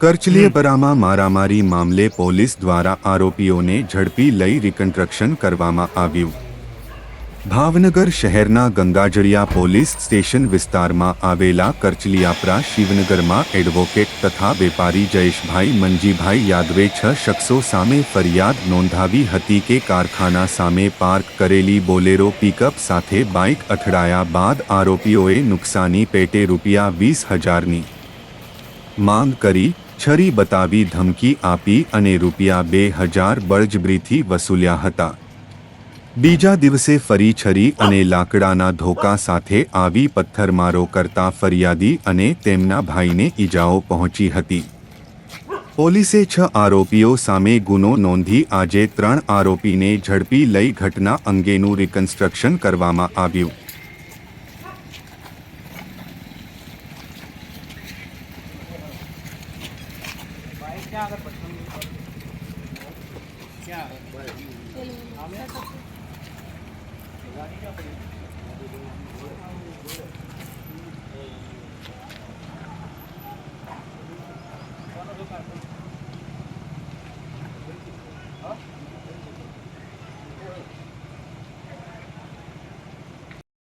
કરચલીયપરામાં મારામારી મામલે પોલીસ દ્વારા આરોપીઓને ઝડપી લઈ રિકન્સ્ટ્રક્શન કરવામાં આવ્યું. ભાવનગર શહેરના ગંગાજળિયા પોલીસ સ્ટેશન વિસ્તારમાં આવેલા કરચલિયાપરા શિવનગરમાં એડવોકેટ તથા વેપારી જયેશભાઈ મંજીભાઈ યાદવે છ શખ્સો સામે ફરિયાદ નોંધાવી હતી કે કારખાના સામે પાર્ક કરેલી બોલેરો પિકઅપ સાથે બાઇક અથડાયા બાદ આરોપીઓએ નુકસાની પેટે રૂપિયા વીસ હજારની માંગ કરી છરી બતાવી ધમકી આપી અને રૂપિયા બે હજાર બળજબરીથી વસૂલ્યા હતા. બીજા દિવસે ફરી છરી અને લાકડાના ધોકા સાથે આવી પથ્થરમારો કરતા ફરિયાદી અને તેમના ભાઈને ઈજાઓ પહોંચી હતી. પોલીસે છ આરોપીઓ સામે ગુનો નોંધી આજે ત્રણ આરોપીને ઝડપી લઈ ઘટના અંગેનું રિકન્સ્ટ્રક્શન કરવામાં આવ્યું. ક્યાં આગળ ક્યાં આગળ?